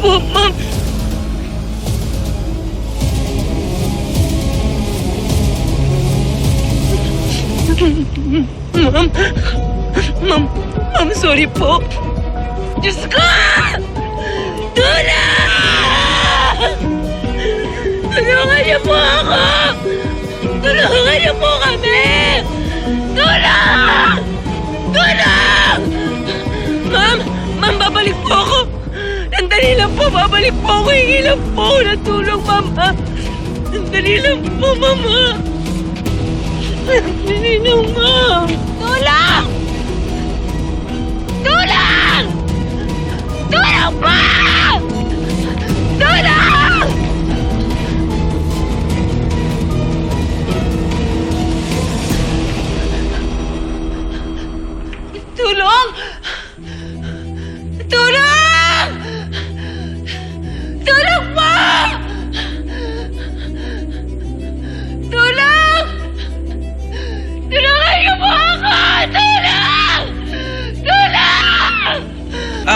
po, ma'am. Ma'am, ma'am, sorry po. Diyos ko! Tulong! Tulungan niyo po ako! Lang po, ako. Hingi lang po ng tulong, ma'am. ha? Nandali lang po, mama. Nandali lang, ma'am. Tulong! Tulong! Tulong! Tulong! Tulong!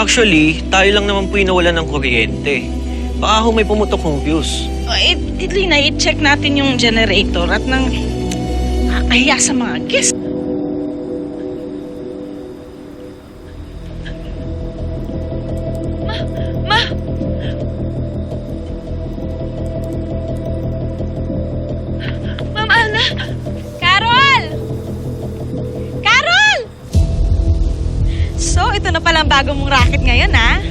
Actually, tayo lang naman po yung nawalan ng kuryente. Baka ho may pumutok ng fuse. Oh, eh, Lina, i-check natin yung generator at nang kakahiya sa mga guests. Ma! Ma'am Ana! Ito na pala ang bago mong racket ngayon, ha?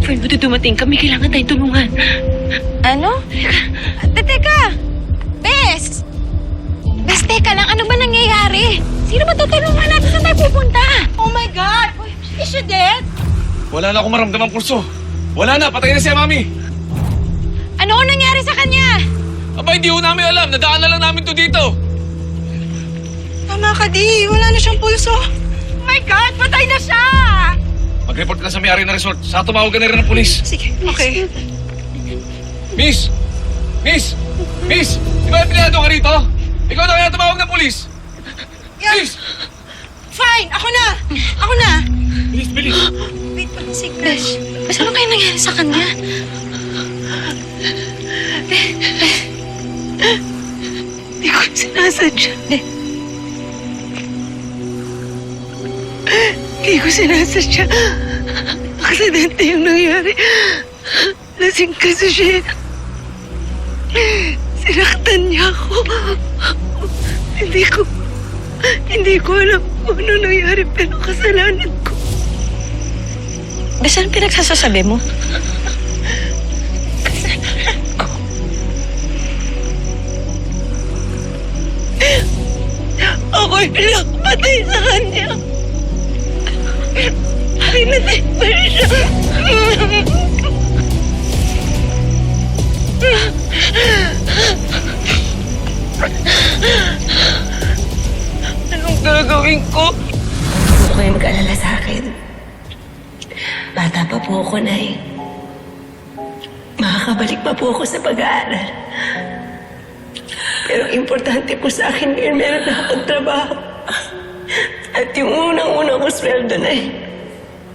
Friend, buti dumating kami. Kailangan tayong tulungan. Ano? Te, teka! Bes! Bes, teka lang. Ano ba nangyayari? Sino ba tutulungan natin? Saan tayo pupunta? Oh my God! Is she dead? Wala na akong maramdamang pulso. Wala na, patay na siya, Mami. Ano ang nangyari sa kanya? Aba, hindi ko namin alam. Nadaan na lang namin to dito. Tama ka, di. Wala na siyang pulso. My God! Patay na siya! Mag-report ka sa may-ari ng resort. Sa tumawag ka na rin ng pulis. Sige, okay. Miss! Miss! Miss! Di ba pinado ka rito? Ikaw na kaya tumawag ng pulis? Miss! Fine! Ako na! Ako na! Bilis, bilis! Wait pa si Besh. Besh, ano kayo nangyari sa kanya? Hindi ko sinasadya. Hindi ko sinasadya. Aksidente yung nangyari. Lasing kasi siya. Sinaktan niya ako. Hindi ko... Hindi ko alam kung ano nangyari pero kasalanan ko. Besh, ano pinagsasasabi mo? Ako'y pinakapatay sa kanya. Pinatay pa siya. Anong gagawin ko? Huwag kayo mag-alala sa akin. Bata pa po ako, Nay. Makakabalik pa po ako sa pag-aaral. Pero importante po sa akin ngayon, meron na akong trabaho. At yung unang-unang ko sweldo, Nay,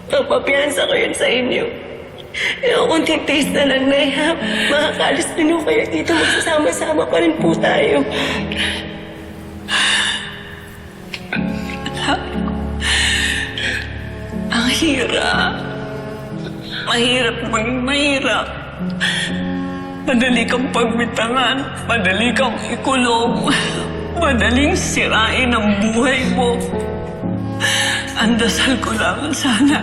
mapapiyansa ko yun sa inyo. Pero kung titiis na lang, Nay, ha? Makakalis din ho kayo dito. Magsasama-sama pa rin po tayo. Ang hirap. Mahirap maging mahirap. Madali kang pagbitangan. Madali kang ikulong. Madaling sirain ang buhay mo. Ang dasal ko lang sana.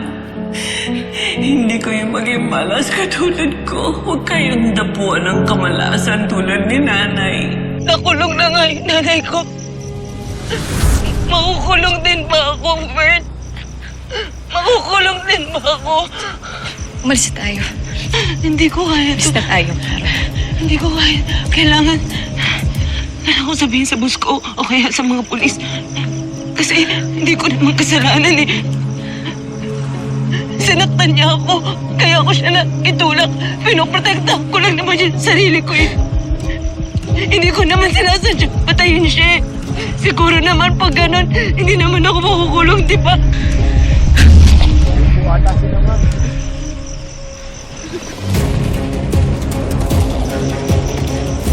Hindi ko yung maging malas katulad ko. Huwag kayong dapuan ng kamalasan tulad ni nanay. Nakulong na nga yung nanay ko. Makukulong din ba ako, Bert? Makukulong din ba ako? Umalis tayo. Hindi ko kaya Umalis to. na tayo, Carol. Hindi ko kaya. Kailangan... Kailangan ko sabihin sa boss ko o kaya sa mga pulis. Kasi hindi ko naman kasalanan eh. Sinaktan niya ako, kaya ako siya na itulak. Pinoprotektahan ko lang naman yung sarili ko eh. Hindi ko naman sinasadya patayin siya eh. Siguro naman pag ganun, hindi naman ako makukulong, di ba? Bata sila, ma'am.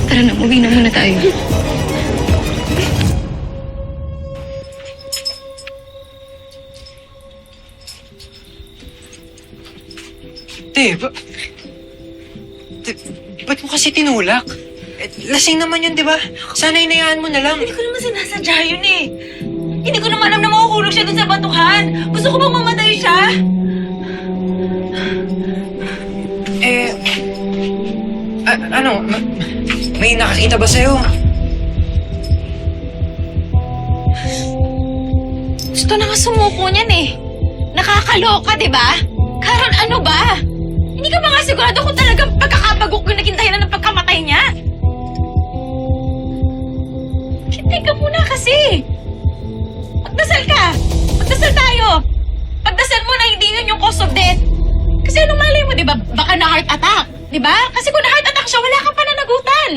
Tara na, uwi na muna tayo. Te, ba... Te, ba't mo kasi tinulak? Eh, lasing naman yun, di ba? Sana inayaan mo na lang. Hindi ko naman sinasadya yun eh. Hindi ko naman alam na makukulong siya dun sa batuhan. Gusto ko bang mamatay siya? Eh... a- ano? ma- may nakakita ba sa'yo? Gusto na nga sumuko niyan eh. Nakakaloka, di ba? Karon, ano ba? Hindi ka ba nga sigurado kung talagang pagkakabagok yung naging dahilan ng pagkamatay niya? Hintay ka muna kasi. Magdasal ka. Magdasal tayo. Pagdasal mo na hindi yun yung cause of death. Kasi anong malay mo, di ba? Baka na heart attack. Di ba? Kasi kung na heart attack siya, wala kang pananagutan.